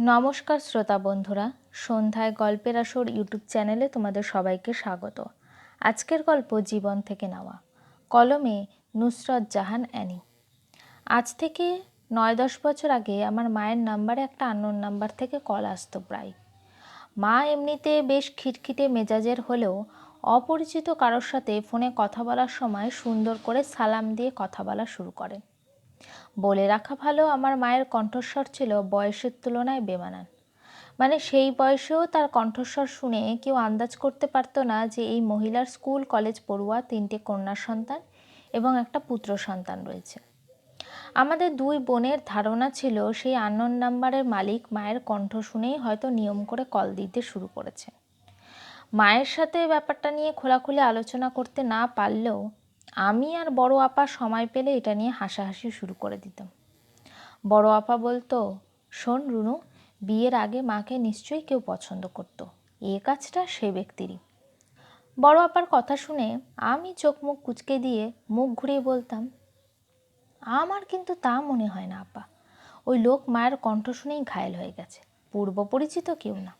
নমস্কার শ্রোতা বন্ধুরা, সন্ধ্যায় গল্পের আসর ইউটিউব চ্যানেলে তোমাদের সবাইকে স্বাগত। আজকের গল্প জীবন থেকে নেওয়া। কলমে নুসরত জাহান অ্যানি। আজ থেকে নয় দশ বছর আগে আমার মায়ের নাম্বারে একটা আননোন নাম্বার থেকে কল আসতো প্রায়। মা এমনিতে বেশ খিটখিটে মেজাজের হলেও অপরিচিত কারোর সাথে ফোনে কথা বলার সময় সুন্দর করে সালাম দিয়ে কথা বলা শুরু করেন বলে রাখা ভালো আমার মায়ের কণ্ঠস্বর ছিল বয়সের তুলনায় বেমানান। মানে সেই বয়সেও তার কণ্ঠস্বর শুনে কেউ আন্দাজ করতে পারতো না যে এই মহিলার স্কুল, কলেজ পড়ুয়া তিনটে কন্যা সন্তান এবং একটা পুত্র সন্তান রয়েছে। আমাদের দুই বোনের ধারণা ছিল সেই আননোন নাম্বারের মালিক মায়ের কণ্ঠ শুনেই হয়তো নিয়ম করে কল দিতে শুরু করেছে। মায়ের সাথে ব্যাপারটা নিয়ে খোলাখুলি আলোচনা করতে না পারলেও আমি আর বড় আপা সময় পেলে এটা নিয়ে হাসাহাসি শুরু করে দিতাম। বড় আপা বলতো, শোন রুনু, বিয়ের আগে মাকে নিশ্চয়ই কেউ পছন্দ করতো। এ কাজটা সে ব্যক্তিরই। বড় আপার কথা শুনে আমি চোখ মুখ কুচকে দিয়ে মুখ ঘুরিয়ে বলতাম, আমার কিন্তু তা মনে হয় না আপা। ওই লোক মায়ের কণ্ঠ শুনেই ঘায়েল হয়ে গেছে। পূর্ব পরিচিত কেউ না।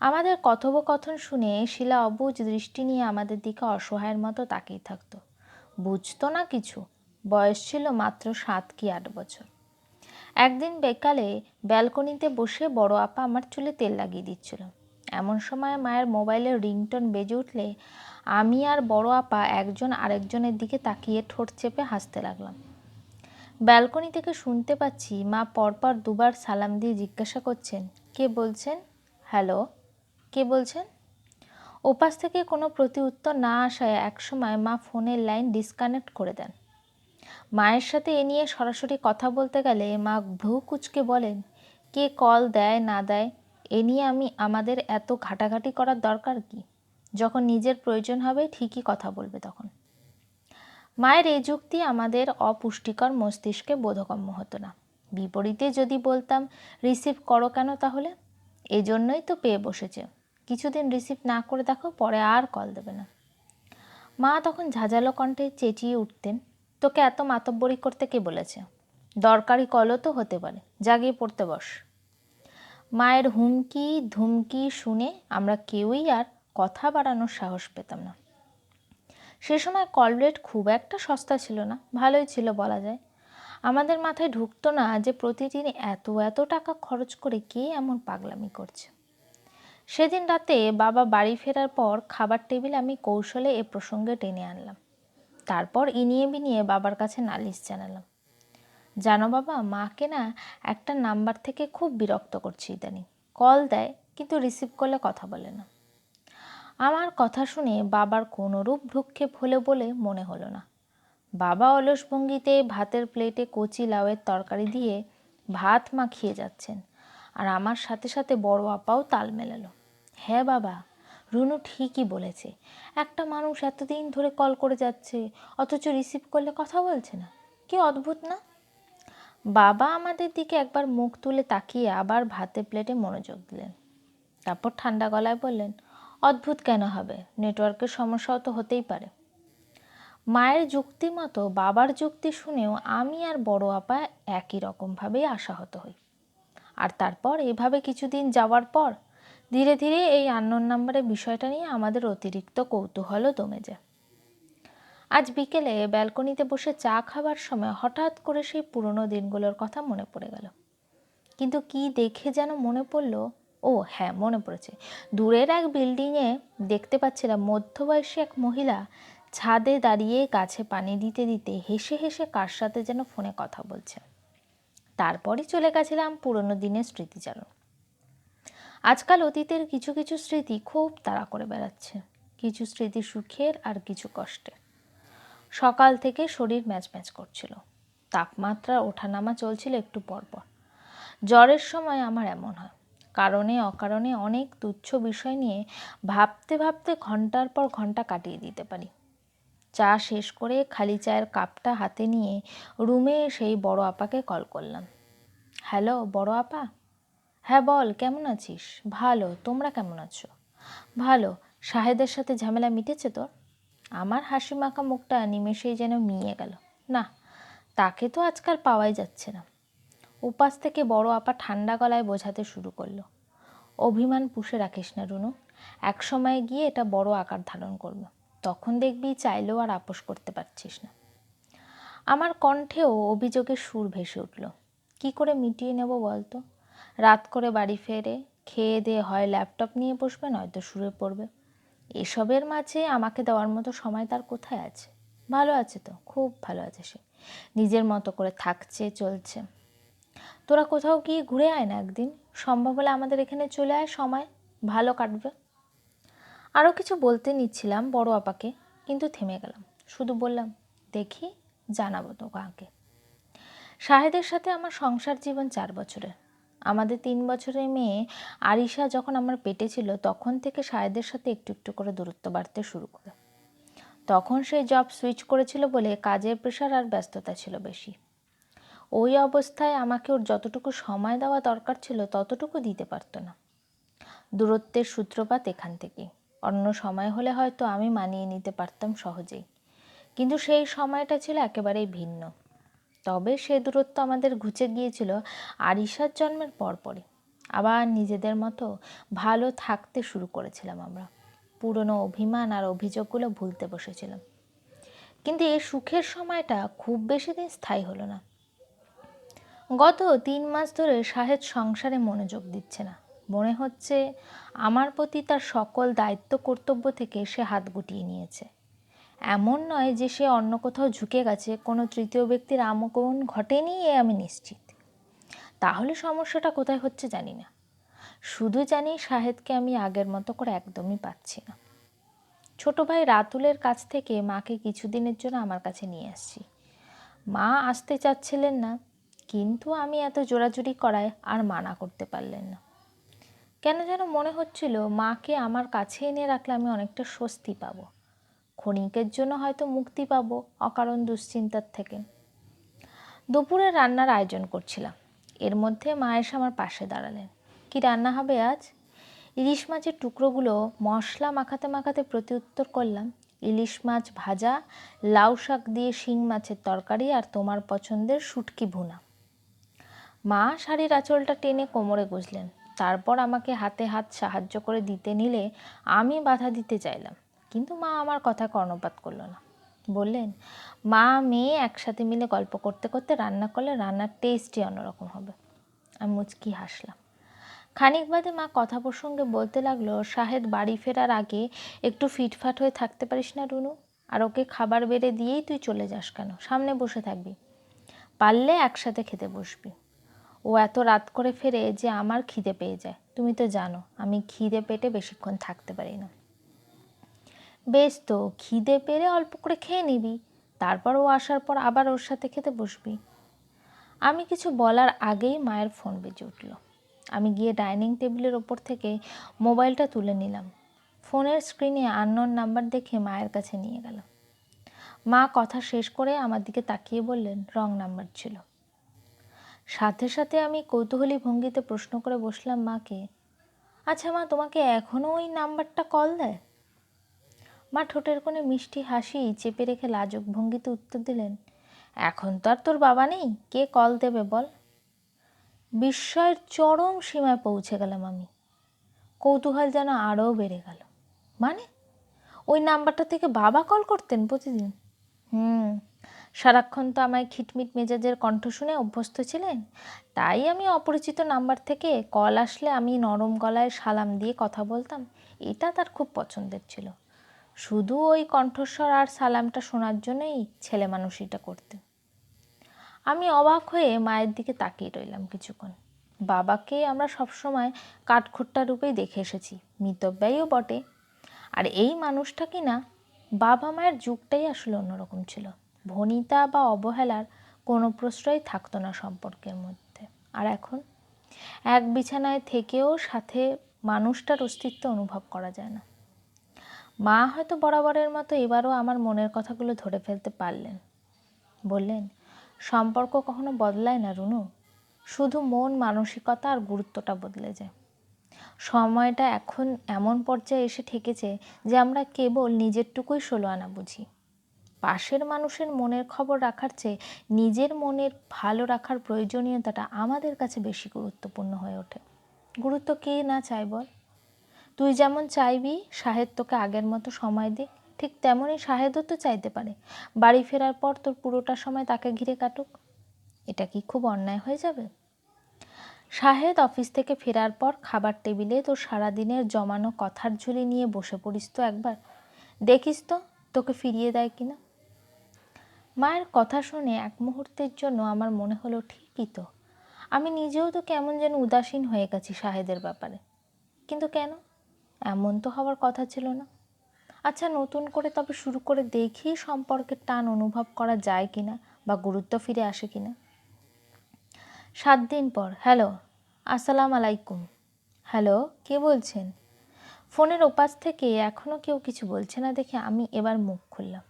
আমাদের কথোপকথন শুনে শিলা অবুজ দৃষ্টি নিয়ে আমাদের দিকে অসহায়ের মতো তাকিয়ে থাকতো। বুঝতো না কিছু। বয়স ছিল মাত্র সাত কি আট বছর। একদিন বেকালে ব্যালকনিতে বসে বড় আপা আমার চুলে তেল লাগিয়ে দিচ্ছিল। এমন সময় মায়ের মোবাইলের রিংটন বেজে উঠলে আমি আর বড় আপা একজন আরেকজনের দিকে তাকিয়ে ঠোঁট চেপে হাসতে লাগলাম। ব্যালকনি থেকে শুনতে পাচ্ছি মা পরপর দুবার সালাম দিয়ে জিজ্ঞাসা করছেন, কে বলছেন? হ্যালো, কে বলছেন? ওপাশ থেকে কোনো প্রতি উত্তর না আসায় একসময় মা ফোনের লাইন ডিসকানেক্ট করে দেন। মায়ের সাথে এ নিয়ে সরাসরি কথা বলতে গেলে মা ভ্রু কুচকে বলেন, কে কল দেয়, না দেয়? এ নিয়ে আমি, আমাদের এত ঘাটাঘাটি করার দরকার কি? যখন নিজের প্রয়োজন হবে ঠিকই কথা বলবে তখন। মায়ের এই যুক্তি আমাদের অপুষ্টিকর মস্তিষ্কে বোধগম্য হতো না। বিপরীতে যদি বলতাম, রিসিভ করো কেন তাহলে? এজন্যই তো পেয়ে বসেছে। কিছুদিন রিসিভ না করে দেখো, পরে আর কল দেবে না। মা তখন ঝাঁঝালো কণ্ঠে চেঁচিয়ে উঠতেন, তোকে এত মাতব্বরি করতে কে বলেছে? দরকারি কলও তো হতে পারে, জাগিয়ে পড়তে বস। মায়ের হুমকি, ধুমকি শুনে আমরা কেউই আর কথা বাড়ানোর সাহস পেতাম না। সে সময় কল রেট খুব একটা সস্তা ছিল না, ভালোই ছিল বলা যায়। আমাদের মাথায় ঢুকতো না যে প্রতিদিন এত এত টাকা খরচ করে কে এমন পাগলামি করছে। সেদিন রাতে বাবা বাড়ি ফেরার পর খাবার টেবিল আমি কৌশলে এ প্রসঙ্গে টেনে আনলাম। তারপর ইনিয়ে বিনিয়ে বাবার কাছে নালিশ জানালাম। জানো বাবা, মাকে না একটা নাম্বার থেকে খুব বিরক্ত করছি ইদানিং। কল দেয়, কিন্তু রিসিভ করলে কথা বলে না। আমার কথা শুনে বাবার কোনোরূপ ভ্রুক্ষেপ হলে বলে মনে হলো না। বাবা অলস ভঙ্গিতে ভাতের প্লেটে কচি লাউয়ের তরকারি দিয়ে ভাত মাখিয়ে যাচ্ছেন। আর আমার সাথে সাথে বড় আপাও তাল মেলালো। হ্যাঁ বাবা, রুনু ঠিকই বলেছে। একটা মানুষ এতদিন ধরে কল করে যাচ্ছে, অথচ রিসিভ করলে কথা বলছে না। কি অদ্ভুত না? বাবা আমাদের দিকে একবার মুখ তুলে তাকিয়ে আবার ভাতের প্লেটে মনোযোগ দিলেন। তারপর ঠান্ডা গলায় বললেন, অদ্ভুত কেন হবে? নেটওয়ার্কের সমস্যাও তো হতেই পারে। মায়ের যুক্তি মতো বাবার যুক্তি শুনেও আমি আর বড় আপা একই রকমভাবেই আশাহত হই। আর তারপর এভাবে কিছুদিন যাওয়ার পর ধীরে ধীরে এই আননোন নাম্বারের বিষয়টা নিয়ে আমাদের অতিরিক্ত কৌতূহলও দমে যায় আজ বিকেলে ব্যালকনিতে বসে চা খাবার সময় হঠাৎ করে সেই পুরনো দিনগুলোর কথা মনে পড়ে গেল। কিন্তু কি দেখে যেন মনে পড়ল, ও হ্যাঁ মনে পড়েছে। দূরের এক বিল্ডিংয়ে দেখতে পাচ্ছিলাম মধ্যবয়সী এক মহিলা ছাদে দাঁড়িয়ে গাছে পানি দিতে দিতে হেসে হেসে কার সাথে যেন ফোনে কথা বলছে। তারপরই চলে গেছিলাম পুরনো দিনের স্মৃতিচারণ। আজকাল অতীতের কিছু কিছু স্মৃতি খুব তাড়া করে বেড়াচ্ছে। কিছু স্মৃতি সুখের আর কিছু কষ্টের। সকাল থেকে শরীর ম্যাচ ম্যাচ করছিল। তাপমাত্রা, ওঠানামা চলছিল একটু পরপর। জ্বরের সময় আমার এমন হয়। কারণে, অকারণে অনেক তুচ্ছ বিষয় নিয়ে ভাবতে ভাবতে ঘণ্টার পর ঘণ্টা কাটিয়ে দিতে পারি। চা শেষ করে খালি চায়ের কাপটা হাতে নিয়ে রুমে সেই বড় আপাকে কল করলাম। হ্যালো, বড় আপা? হ্যাঁ বল, কেমন আছিস? ভালো, তোমরা কেমন আছো? ভালো, শাহেদের সাথে ঝামেলা মিটেছে তোর? আমার হাসি মাখা মুখটা নিমেষেই যেন মিয়ে গেল। না, তাকে তো আজকাল পাওয়াই যাচ্ছে না। উপাস থেকে বড় আপা ঠান্ডা গলায় বোঝাতে শুরু করল। অভিমান পুষে রাখিস না, রুনু। এক সময় গিয়ে এটা বড় আকার ধারণ করবে। তখন দেখবি চাইলেও আর আপোষ করতে পারছিস না। আমার কণ্ঠেও অভিযোগের সুর ভেসে উঠল। কি করে মিটিয়ে নেব বলতো? রাত করে বাড়ি ফেরে খেয়ে দিয়ে হয় ল্যাপটপ নিয়ে বসবে, নয়তো শুয়ে পড়বে। এসবের মাঝে আমাকে দেওয়ার মতো সময় তার কোথায় আছে? ভালো আছে তো, খুব ভালো আছে সে। নিজের মতো করে থাকছে, চলছে। তোরা কোথাও গিয়ে ঘুরে আয় না একদিন। সম্ভব হলে আমাদের এখানে চলে আয়, সময় ভালো কাটবে। আরও কিছু বলতে নিচ্ছিলাম বড় আপাকে, কিন্তু থেমে গেলাম। শুধু বললাম, দেখি, জানাব তো কাকে শাহেদের সাথে আমার সংসার জীবন চার বছরের। আমাদের তিন বছরের মেয়ে আরিশা যখন আমার পেটে ছিল, তখন থেকে শাহেদের সাথে একটু একটু করে দূরত্ব বাড়তে শুরু করে তখন সে জব সুইচ করেছিল বলে কাজের প্রেশার আর ব্যস্ততা ছিল বেশি। ওই অবস্থায় আমাকে ওর যতটুকু সময় দেওয়া দরকার ছিল, ততটুকু দিতে পারতো না। দূরত্বের সূত্রপাত এখান থেকেই। অন্য সময় হলে হয়তো আমি মানিয়ে নিতে পারতাম সহজেই। কিন্তু সেই সময়টা ছিল একেবারেই ভিন্ন। তবে সে দূরত্ব আমাদের ঘুচে গিয়েছিল আরিশার জন্মের পরপরই। আবার নিজেদের মতো ভালো থাকতে শুরু করেছিলাম আমরা। পুরনো অভিমান আর অভিযোগগুলো ভুলতে বসেছিলাম। কিন্তু এই সুখের সময়টা খুব বেশি দিন স্থায়ী হলো না। গত তিন মাস ধরে শাহেদ সংসারে মনোযোগ দিচ্ছে না। মনে হচ্ছে আমার প্রতি তার সকল দায়িত্ব কর্তব্য থেকে সে হাত গুটিয়ে নিয়েছে। এমন নয় যে সে অন্য কোথাও ঝুঁকে গেছে, কোনো তৃতীয় ব্যক্তির আমগমন ঘটেনি এ আমি নিশ্চিত। তাহলে সমস্যাটা কোথায় হচ্ছে জানি না। শুধু জানি শাহেদকে আমি আগের মতো করে একদমই পাচ্ছি না। ছোট ভাই রাতুলের কাছ থেকে মাকে কিছুদিনের জন্য আমার কাছে নিয়ে আসছি। মা আসতে চাচ্ছিলেন না, কিন্তু আমি এত জোরাজুরি করায় আর মানা করতে পারলেন না। কেন যেন মনে হচ্ছিল মাকে আমার কাছে এনে রাখলে আমি অনেকটা স্বস্তি পাব। ক্ষণিকের জন্য হয়তো মুক্তি পাব অকারণ দুশ্চিন্তার থেকে। দুপুরে রান্নার আয়োজন করছিলাম। এর মধ্যে মা এসে আমার পাশে দাঁড়ালেন। কি রান্না হবে আজ? ইলিশ মাছের টুকরোগুলো মশলা মাখাতে মাখাতে প্রতি উত্তর করলাম। ইলিশ মাছ ভাজা, লাউ শাক দিয়ে শিং মাছের তরকারি আর তোমার পছন্দের শুটকি ভুনা। মা শাড়ির আঁচলটা টেনে কোমরে গুজলেন। তারপর আমাকে হাতে হাত সাহায্য করে দিতে নিলে আমি বাধা দিতে চাইলাম। কিন্তু মা আমার কথা কর্ণপাত করল না। বললেন, মা, মেয়ে একসাথে মিলে গল্প করতে করতে রান্না করলে রান্নার টেস্টই অন্যরকম হবে। আমি মুচকি হাসলাম। খানিক বাদে মা কথা প্রসঙ্গে বলতে লাগল, শাহেদ বাড়ি ফেরার আগে একটু ফিটফাট হয়ে থাকতে পারিস না রুনু, আর ওকে খাবার বেড়ে দিয়েই তুই চলে যাস কেন? সামনে বসে থাকবি। পারলে একসাথে খেতে বসবি। ও এত রাত করে ফেরে যে আমার খিদে পেয়ে যায়। তুমি তো জানো, আমি খিদে পেটে বেশিক্ষণ থাকতে পারি না। বেশ তো, খিদে পেরে অল্প করে খেয়ে নিবি। তারপর ও আসার পর আবার ওর সাথে খেতে বসবি। আমি কিছু বলার আগেই মায়ের ফোন বেজে উঠল। আমি গিয়ে ডাইনিং টেবিলের ওপর থেকে মোবাইলটা তুলে নিলাম। ফোনের স্ক্রিনে আননোন নাম্বার দেখে মায়ের কাছে নিয়ে গেল। মা কথা শেষ করে আমার দিকে তাকিয়ে বললেন, রং নাম্বার ছিল। সাথে সাথে আমি কৌতূহলী ভঙ্গিতে প্রশ্ন করে বসলাম মাকে আচ্ছা মা, তোমাকে এখনও ওই নাম্বারটা কল দেয়? মা ঠোঁটের কোণে মিষ্টি হাসি চেপে রেখে লাজক ভঙ্গিতে উত্তর দিলেন, এখন তো আর তোর বাবা নেই, কে কল দেবে বল? বিস্ময়ের চরম সীমায় পৌঁছে গেলাম আমি। কৌতূহল যেন আরও বেড়ে গেল। মানে? ওই নাম্বারটা থেকে বাবা কল করতেন প্রতিদিন? হুম, সারাক্ষণ তো আমায় খিটমিট মেজাজের কণ্ঠ শুনে অভ্যস্ত ছিলেন, তাই আমি অপরিচিত নাম্বার থেকে কল আসলে আমি নরম গলায় সালাম দিয়ে কথা বলতাম, এটা তার খুব পছন্দের ছিল। শুধু ওই কণ্ঠস্বর আর সালামটা শোনার জন্যই ছেলে মানুষ এটা করতে। আমি অবাক হয়ে মায়ের দিকে তাকিয়ে রইলাম কিছুক্ষণ। বাবাকে আমরা সবসময় কাঠখোট্টা রূপেই দেখে এসেছি, মিতব্যয়ও বটে। আর এই মানুষটা কি না, বাবা মায়ের যুগটাই আসলে অন্যরকম ছিল। ভনিতা বা অবহেলার কোনো প্রশ্রয় থাকতো না সম্পর্কের মধ্যে। আর এখন? এক বিছানায় থেকেও সাথে মানুষটার অস্তিত্ব অনুভব করা যায় না। মা হয়তো বরাবরের মতো এবারও আমার মনের কথাগুলো ধরে ফেলতে পারলেন। বললেন, সম্পর্ক কখনো বদলায় না, রুনু। শুধু মন, মানসিকতা আর গুরুত্বটা বদলে যায়। সময়টা এখন এমন পর্যায়ে এসে ঠেকেছে যে আমরা কেবল নিজেরটুকুই ষোলো আনা বুঝি। পাশের মানুষের মনের খবর রাখার চেয়ে নিজের মনের ভালো রাখার প্রয়োজনীয়তাটা আমাদের কাছে বেশি গুরুত্বপূর্ণ হয়ে ওঠে। গুরুত্ব কে না চাই বল? তুই যেমন চাইবি, শাহেদ তোকে আগের মতো সময় দিক ঠিক তেমনই শাহেদও তো চাইতে পারে। বাড়ি ফেরার পর তোর পুরোটা সময় তাকে ঘিরে কাটুক। এটা কি খুব অন্যায় হয়ে যাবে? শাহেদ অফিস থেকে ফেরার পর খাবার টেবিলে তোর সারাদিনের জমানো কথার ঝুলি নিয়ে বসে পড়িস তো একবার। দেখিস তো, তোকে ফিরিয়ে দেয় কিনা। মায়ের কথা শুনে এক মুহূর্তের জন্য আমার মনে হলো ঠিকই তো। আমি নিজেও তো কেমন যেন উদাসীন হয়ে গেছি শাহেদের ব্যাপারে। কিন্তু কেন? এমন তো হওয়ার কথা ছিল না। আচ্ছা নতুন করে তবে শুরু করে দেখি সম্পর্কের টান অনুভব করা যায় কিনা বা গুরুত্ব ফিরে আসে কিনা। সাত দিন পর, হ্যালো, আসসালাম আলাইকুম। হ্যালো, কে বলছেন? ফোনের ওপাশ থেকে এখনও কেউ কিছু বলছে না দেখে আমি এবার মুখ খুললাম।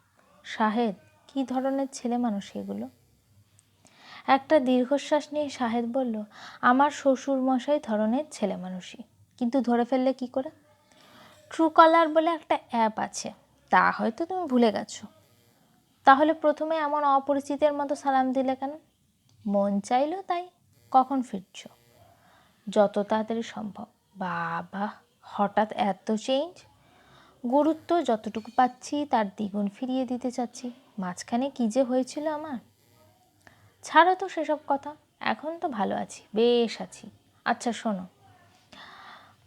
শাহেদ, কী ধরনের ছেলে মানুষ এগুলো? একটা দীর্ঘশ্বাস নিয়ে শাহেদ বলল, আমার শ্বশুর মশাই ধরনের ছেলে মানুষই। কিন্তু ধরে ফেললে কি করে? ট্রু কলার বলে একটা অ্যাপ আছে। তা হয়তো তুমি ভুলে গেছো। তাহলে প্রথমে এমন অপরিচিতের মতো সালাম দিলে কেন? মন চাইলো তাই। কখন ফিরছ? যত তাড়াতাড়ি সম্ভব। বাবা, হঠাৎ এত চেঞ্জ গুরুত্ব যতটুকু পাচ্ছি তার দ্বিগুণ ফিরিয়ে দিতে চাচ্ছি। মাঝখানে কী যে হয়েছিল আমার? ছাড়ো তো সেসব কথা। এখন তো ভালো আছি। বেশ আছি। আচ্ছা শোনো।